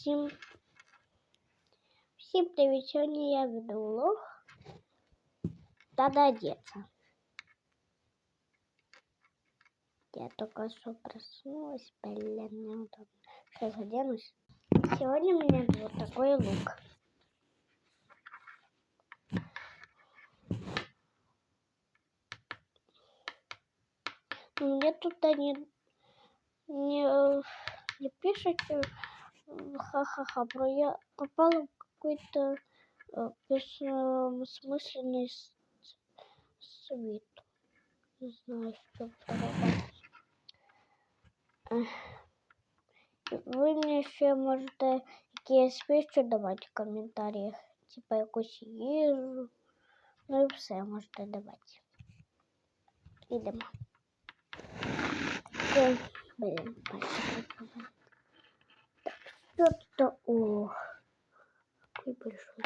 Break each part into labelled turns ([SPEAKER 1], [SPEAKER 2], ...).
[SPEAKER 1] Всім, всім привіт! Сьогодні я веду влог. Надо одеться. Я только что проснулась, блин, неудобно. Сейчас оденусь. Сегодня у меня вот такой лук. Мне тут они не, не пишут э, ха-ха-ха, про я попала в какой-то э, бессмысленный с- свет. Не знаю, что это. Ех. Ви мені ще можете якісь піщу давати в коментарях, типа якусь їжу. Ну і все можете давати. Ідемо. Ой, блін, пальчик что-то... О, какой большой.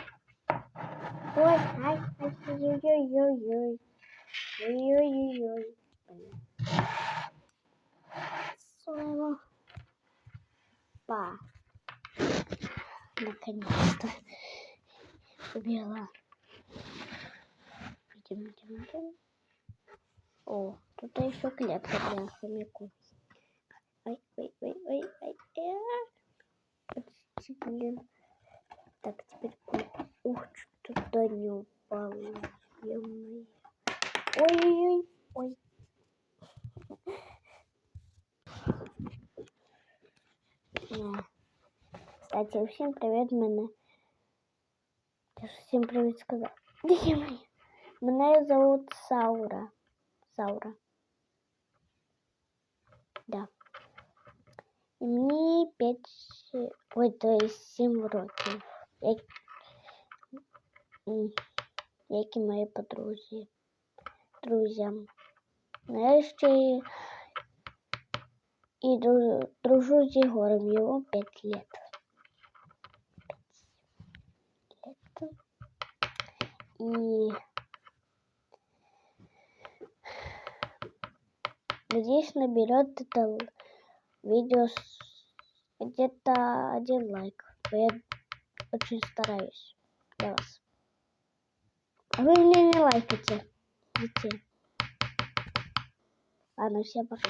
[SPEAKER 1] Ой, ай, ай, ой-ой-ой-ой. Ой-ой-ой-ой. Своего. Па. Наконец-то. Убила. Идем, идем, идем. О, тут еще клетка для хомяков. Ой, ой, ой, ой, ой. э Почти, Блин. Так, теперь... ой, Ух, что туда не упало. Ё-моё. Ой-ой-ой. Ой. Не. Кстати, всем привет, мене. Я ж всім привіт сказав. Ё-моё. Мене зовут Саура. Саура. Да. І мені 5, ой, то есть 7 років. Як, м, як і мої подрузі. Друзям. Ну, я ще і, і дру- дружу з Єгором, йому 5 лет. Лет. І надеюсь, наберет это видео с- где-то один лайк. Я очень стараюсь для вас. А вы мне не лайкайте, детей. Ладно, всем пока.